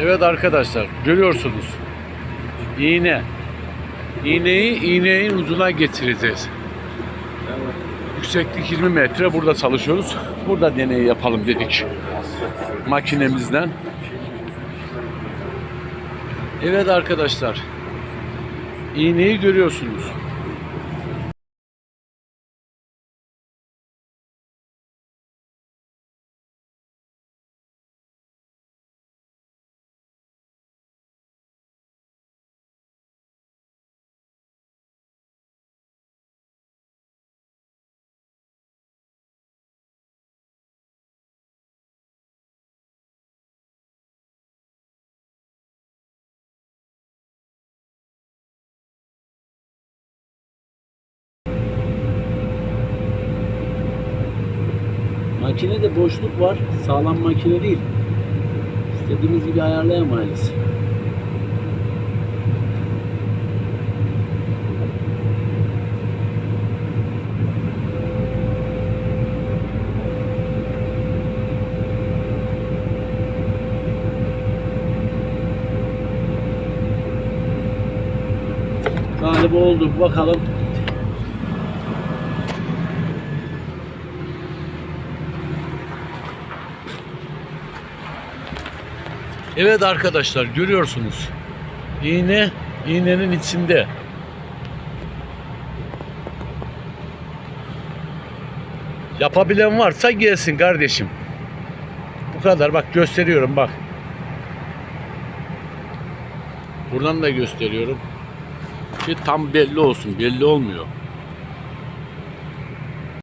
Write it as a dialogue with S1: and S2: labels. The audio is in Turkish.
S1: Evet arkadaşlar görüyorsunuz. İğne. İğneyi iğnenin ucuna getireceğiz. Yükseklik 20 metre burada çalışıyoruz. Burada deney yapalım dedik. Makinemizden. Evet arkadaşlar. İğneyi görüyorsunuz.
S2: Makinede boşluk var. Sağlam makine değil. İstediğimiz gibi ayarlayamayız. Galiba olduk bakalım.
S1: Evet arkadaşlar görüyorsunuz. İğne iğnenin içinde. Yapabilen varsa gelsin kardeşim. Bu kadar bak gösteriyorum bak. Buradan da gösteriyorum. Ki tam belli olsun. Belli olmuyor.